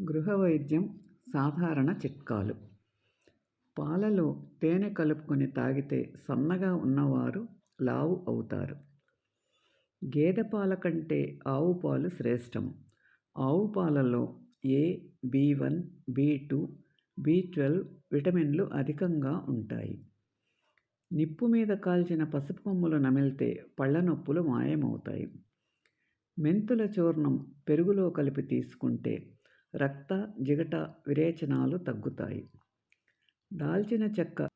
గృహ వైద్యం సాధారణ చిట్కాలు. పాలలో తేనె కలుపుకొని తాగితే సన్నగా ఉన్నవారు లావు అవుతారు. గేదె పాల కంటే ఆవు పాలు శ్రేష్టం ఆవు పాలలో A B one B two B twelve విటమిన్లు అధికంగా ఉంటాయి. నిప్పు మీద కాల్చిన పసుపు కొమ్ములు నమిలితే పళ్ళ నొప్పులు మాయమవుతాయి. మెంతుల చూర్ణం పెరుగులో కలిపి తీసుకుంటే రక్త జిగట విరేచనాలు తగ్గుతాయి. దాల్చిన చెక్క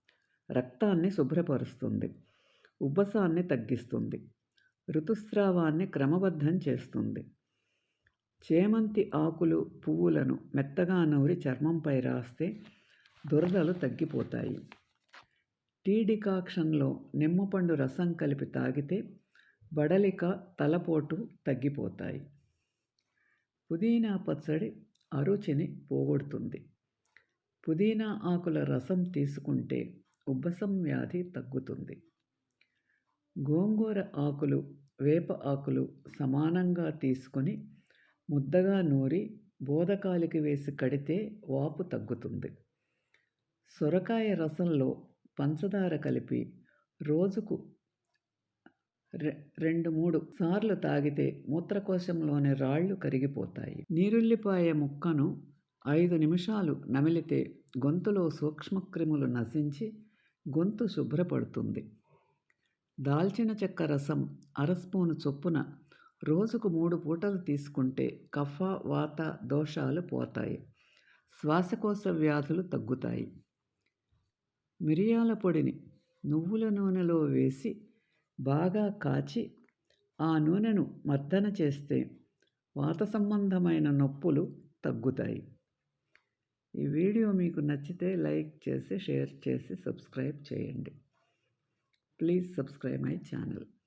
రక్తాన్ని శుభ్రపరుస్తుంది. ఉబ్బసాన్ని తగ్గిస్తుంది. ఋతుస్రావాన్ని క్రమబద్ధం చేస్తుంది. చేమంతి ఆకులు పువ్వులను మెత్తగా నూరి చర్మంపై రాస్తే దురదలు తగ్గిపోతాయి. టీ డికాక్షన్లో నిమ్మపండు రసం కలిపి తాగితే బడలిక తలపోటు తగ్గిపోతాయి. పుదీనా పచ్చడి అరుచిని పోగొడుతుంది. పుదీనా ఆకుల రసం తీసుకుంటే ఉబ్బసం వ్యాధి తగ్గుతుంది. గోంగూర ఆకులు వేప ఆకులు సమానంగా తీసుకొని ముద్దగా నూరి బోదకాలికి వేసి కడితే వాపు తగ్గుతుంది. సొరకాయ రసంలో పంచదార కలిపి రోజుకు రెండు మూడు సార్లు తాగితే మూత్రకోశంలోని రాళ్ళు కరిగిపోతాయి. నీరుల్లిపాయ ముక్కను ఐదు నిమిషాలు నమిలితే గొంతులో సూక్ష్మక్రిములు నశించి గొంతు శుభ్రపడుతుంది. దాల్చిన చెక్క రసం అర స్పూను చొప్పున రోజుకు మూడు పూటలు తీసుకుంటే కఫ వాత దోషాలు పోతాయి. శ్వాసకోశ వ్యాధులు తగ్గుతాయి. మిరియాల పొడిని నువ్వుల నూనెలో వేసి బాగా కాచి ఆ నూనెను మర్దన చేస్తే వాత సంబంధమైన నొప్పులు తగ్గుతాయి. ఈ వీడియో మీకు నచ్చితే లైక్ చేసి షేర్ చేసి సబ్స్క్రైబ్ చేయండి. Please subscribe my channel.